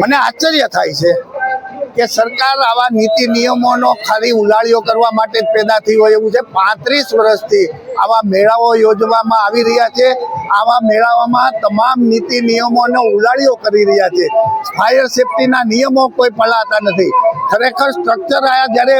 મને આશ્ચર્ય થાય છે કે સરકાર આવા નીતિ નિયમોનો ખાલી ઉલાળીઓ કરવા માટે પેદા થઈ હોય એવું છે. પાંત્રીસ વર્ષથી આવા મેળાઓ યોજવામાં આવી રહ્યા છે. આવા મેળાઓમાં તમામ નીતિ નિયમોનો ઉલાળીઓ કરી રહ્યા છે. ફાયર સેફટીના નિયમો કોઈ પલાતા નથી. ખરેખર સ્ટ્રક્ચર આ જ્યારે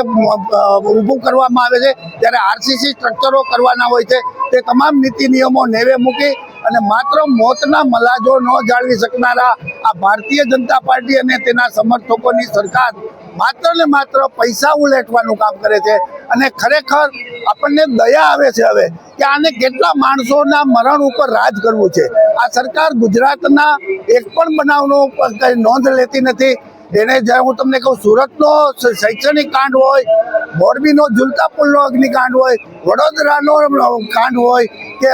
ઊભું કરવામાં આવે છે, ત્યારે આરસીસી સ્ટ્રક્ચરો કરવાના હોય છે. તે તમામ નીતિ નિયમો નેવે મૂકી અને માત્ર મોતના મલાજો ન જાળવી શકનારા આ ભારતીય જનતા પાર્ટી અને તેના સમર્થકોની સરકાર માત્ર ને માત્ર પૈસા ઉલેટવાનું કામ કરે છે અને ખરેખર આપણને દયા આવે છે હવે કે આને કેટલા માણસોના મરણ ઉપર રાજ કરવું છે. આ સરકાર ગુજરાતના એક પણ બનાવનો નોંધ લેતી નથી. એને જ્યારે હું તમને કહું, સુરતનો શૈક્ષણિક કાંડ હોય, મોરબીનો ઝુલતા પુલનો અગ્નિકાંડ હોય, વડોદરાનો કાંડ હોય, કે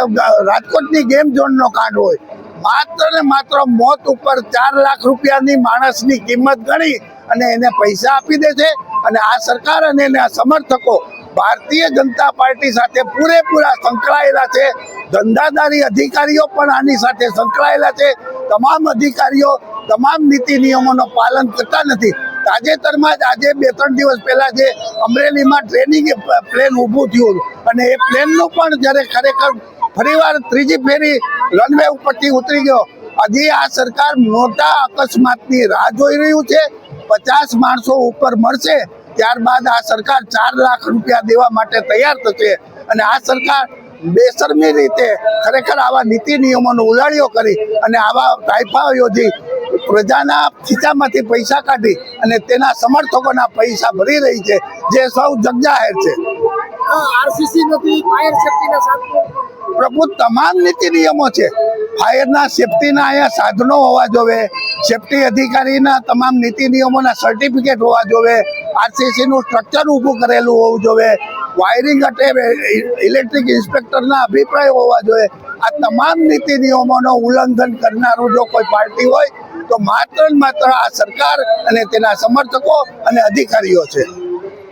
રાજકોટની ગેમ ઝોનનો કાંડ હોય, માત્ર ને માત્ર મોત ઉપર ચાર લાખ રૂપિયાની માણસની કિંમત ગણી અને એને પૈસા આપી દે છે અને આ સરકાર અને એના સમર્થકો ભારતીય જનતા પાર્ટી સાથે પૂરેપૂરા સંકળાયેલા છે. ધંધાદારી અધિકારીઓ પણ આની સાથે સંકળાયેલા છે. તમામ અધિકારીઓ તમામ નીતિ નિયમોનું પાલન કરતા નથી. તાજેતરમાં જ આજે બે ત્રણ દિવસ પહેલાં જે અમરેલીમાં ટ્રેનિંગ પ્લેન ઊભું થયું અને એ પ્લેનનું પણ જ્યારે ખરેખર ફરીવાર ત્રીજી ફેરી રનવે ઉપરથી ઉતરી ગયો, હજી આ સરકાર મોટા અકસ્માતની રાહ જોઈ રહ્યું છે. પચાસ માણસો ઉપર મળશે ત્યારબાદ આ સરકાર ચાર લાખ રૂપિયા દેવા માટે તૈયાર થશે અને આ સરકાર બેસરમી રીતે ખરેખર આવા નીતિ નિયમોનો ઉલાળીઓ કરી અને આવા તાઇફા યોજી પ્રજાના ખીચામાંથી પૈસા કાઢી અને તેના સમર્થકોના પૈસા ભરી રહી છે જે સૌ જગજાહેર છે. આરસીસી નથી ફાયર સેફટીના સાધનો પ્રભુ તમામ નીતિ નિયમો છે. ફાયરના સેફટીના અહીંયા સાધનો હોવા જોવે. સેફટી અધિકારીના તમામ નીતિ નિયમોના સર્ટિફિકેટ હોવા જોવે. આરસીસીનું સ્ટ્રક્ચર ઊભું કરેલું હોવું જોવે. વાયરિંગ અટે ઇલેક્ટ્રિક ઇન્સ્પેક્ટરના અભિપ્રાય હોવા જોઈએ આ તમામ નીતિ નિયમોનો ઉલ્લંઘન કરનારું જો કોઈ પાર્ટી હોય, તો માત્ર માત્ર આ સરકાર અને તેના સમર્થકો અને અધિકારીઓ છે.